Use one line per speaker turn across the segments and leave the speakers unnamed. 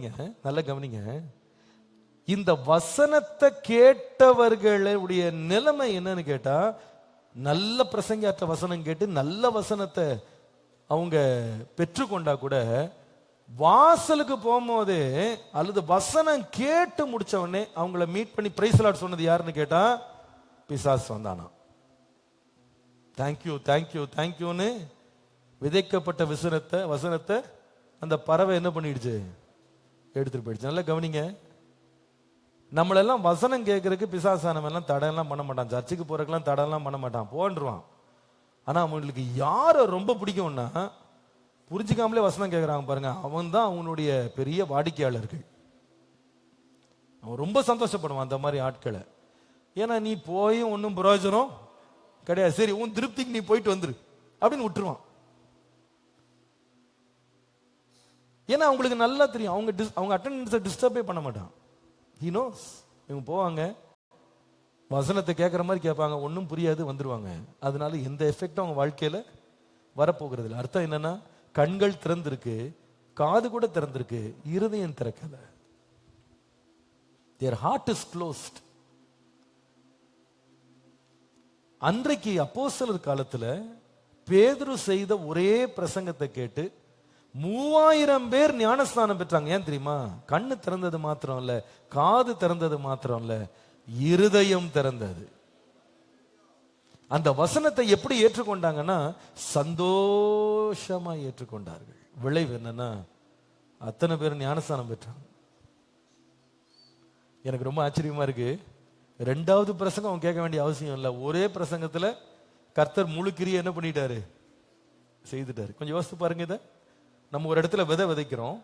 நல்ல நல்லா கவனிங்க. இந்த வசனத்தை கேட்டவர்களுடைய நிலைமை என்னன்னு கேட்டா நல்ல பிரசங்கியாற்ற வசனம் கேட்டு நல்ல வசனத்தை அவங்க பெற்றுக்கொண்டா கூட வாசலுக்கு போகும்போது அல்லது வசனம் கேட்டு முடிச்ச உடனே அவங்கள மீட் பண்ணி பிரைஸ் லாட் சொன்னது யாருன்னு கேட்டா பிசாஸ் வந்தானா. தேங்க்யூ தேங்க்யூ தேங்க்யூன்னு விதைக்கப்பட்ட வசனத்தை வசனத்தை அந்த பறவை என்ன பண்ணிடுச்சு? எடுத்துட்டு போயிடுச்சு. நல்லா கவனிங்க. நம்மளெல்லாம் வசனம் கேட்கறதுக்கு பிசாசானவெல்லாம் தடையெல்லாம் பண்ண மாட்டான். சர்ச்சுக்கு போறதுக்கெல்லாம் தடையெல்லாம் பண்ண மாட்டான். போன்றுவான். ஆனா அவங்களுக்கு யாரை ரொம்ப பிடிக்கும்னா புரிஞ்சுக்காமலே வசனம் கேட்கறாங்க பாருங்க. அவன் தான் அவனுடைய பெரிய வாடிக்கையாளர்கள். அவன் ரொம்ப சந்தோஷப்படுவான் அந்த மாதிரி ஆட்களை. ஏன்னா நீ போய் ஒன்றும் பிரயோஜனம் கிடையாது. சரி உன் திருப்திக்கு நீ போயிட்டு வந்துரு. அப்படின்னு விட்டுருவான். ஏன்னா அவங்களுக்கு நல்லா தெரியும். அவங்க டிஸ் அவங்க அட்டண்டன்ஸை டிஸ்டர்பே பண்ண மாட்டான். ஹி நோஸ் இவங்க போவாங்க. வசனத்தை கேட்குற மாதிரி கேட்பாங்க. ஒன்றும் புரியாது வந்துடுவாங்க அதனால எந்த எஃபெக்டும் அவங்க வாழ்க்கையில் வரப்போகிறது இல்லை அர்த்தம் என்னன்னா கண்கள் திறந்திருக்கு காது கூட திறந்திருக்கு இருதயம் திறக்கல. தேர் ஹார்ட் இஸ் க்ளோஸ்ட் அன்றைக்கு அப்போசலர் காலத்தில் பேதுரு செய்த ஒரே பிரசங்கத்தை கேட்டு மூவாயிரம் பேர் ஞானஸ்தானம் பெற்றாங்க. ஏன் தெரியுமா? கண்ணு திறந்தது மாத்திரம் இல்ல காது திறந்தது மாத்திரம் இல்ல இருதயம் திறந்தது. அந்த வசனத்தை எப்படி ஏற்றுக்கொண்டாங்கன்னா சந்தோஷமா ஏற்றுக்கொண்டார்கள். விளைவு என்னன்னா அத்தனை பேர் ஞானஸ்தானம் பெற்றாங்க. எனக்கு ரொம்ப ஆச்சரியமா இருக்கு. ரெண்டாவது பிரசங்கம் அவன் கேட்க வேண்டிய அவசியம் இல்லை. ஒரே பிரசங்கத்துல கர்த்தர் முழு என்ன பண்ணிட்டாரு? செய்துட்டாரு. கொஞ்சம் யோசித்து பாருங்க இதை. நம்ம ஒரு இடத்துல விதை விதைக்கிறோம்.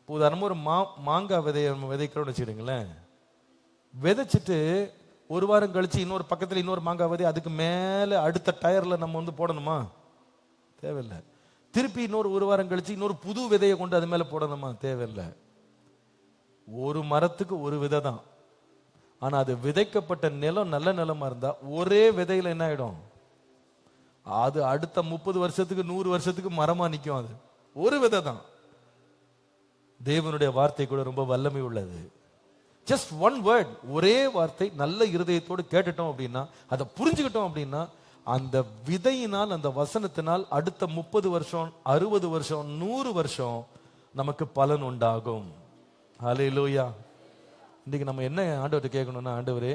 இப்போ ஒரு மா மாங்காய் விதையை நம்ம விதைக்கிறோம்னு வச்சுக்கிடுங்களேன். விதைச்சிட்டு ஒரு வாரம் கழிச்சு இன்னொரு பக்கத்தில் இன்னொரு மாங்காய் விதை அதுக்கு மேலே அடுத்த டயரில் நம்ம வந்து போடணுமா? தேவையில்லை. திருப்பி இன்னொரு ஒரு வாரம் கழிச்சு இன்னொரு புது விதையை கொண்டு அது மேலே போடணுமா? தேவையில்லை. ஒரு மரத்துக்கு ஒரு விதை தான் ஆனால் அது விதைக்கப்பட்ட நிலம் நல்ல நிலமாக இருந்தால் ஒரே விதையில் என்ன ஆகிடும் அது அடுத்த முப்பது வருஷத்துக்கு நூறு வருஷத்துக்கு மரமா நிற்கும் அது. ஒரு விதை தான் தேவனுடைய வார்த்தை கூட ரொம்ப வல்லமை உள்ளது. ஜஸ்ட் ஒன் வேர்ட் ஒரே வார்த்தை நல்ல இருதயத்தோடு கேட்டுட்டோம் அப்படின்னா அதை புரிஞ்சுக்கிட்டோம் அப்படின்னா அந்த விதையினால் அந்த வசனத்தினால் அடுத்த முப்பது வருஷம் அறுபது வருஷம் நூறு வருஷம் நமக்கு பலன் உண்டாகும். ஹalleluya இன்னைக்கு நம்ம என்ன ஆண்டவர்கிட்ட கேட்கணும்னா ஆண்டவரே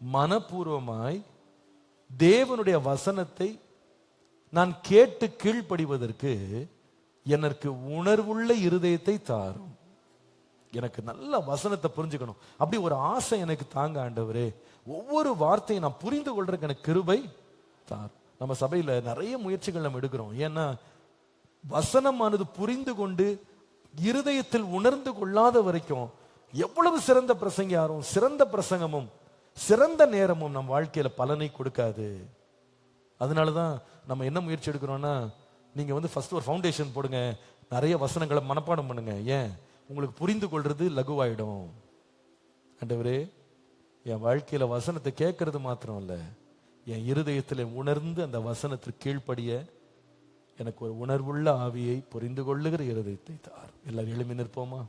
மனப்பூர்வமாய் தேவனுடைய வசனத்தை நான் கேட்டு கீழ்ப்படிவதற்கு எனக்கு உணர்வுள்ள இருதயத்தை தாரும். எனக்கு நல்ல வசனத்தை புரிஞ்சுக்கணும். அப்படி ஒரு ஆசை எனக்கு தாங்க ஆண்டவரே. ஒவ்வொரு வார்த்தையும் நான் புரிந்து கொள்றதுக்கு எனக்கு கிருபை தார் நம்ம சபையில நிறைய முயற்சிகள் நம்ம எடுக்கிறோம். ஏன்னா வசனமானது புரிந்து கொண்டு இருதயத்தில் உணர்ந்து கொள்ளாத வரைக்கும் எவ்வளவு சிறந்த பிரசங்கியாரும் சிறந்த பிரசங்கமும் சிறந்த நேரமும் நம் வாழ்க்கையில பலனை கொடுக்காது. அதனாலதான் நம்ம என்ன முயற்சி எடுக்கிறோன்னா நீங்கள் வந்து ஃபஸ்ட்டு ஒரு ஃபவுண்டேஷன் போடுங்க. நிறைய வசனங்களை மனப்பாடம் பண்ணுங்க. ஏன்? உங்களுக்கு புரிந்து கொள்வது லகுவாயிடும். ஆண்டவரே என் வாழ்க்கையில் வசனத்தை கேட்கறது மாத்திரம் இல்லை. என் இருதயத்தில் உணர்ந்து அந்த வசனத்திற்கு கீழ்ப்படிய எனக்கு ஒரு உணர்வுள்ள ஆவியை புரிந்து கொள்ளுகிற இருதயத்தை தார் எல்லாரும் எழுமி நிற்போமா?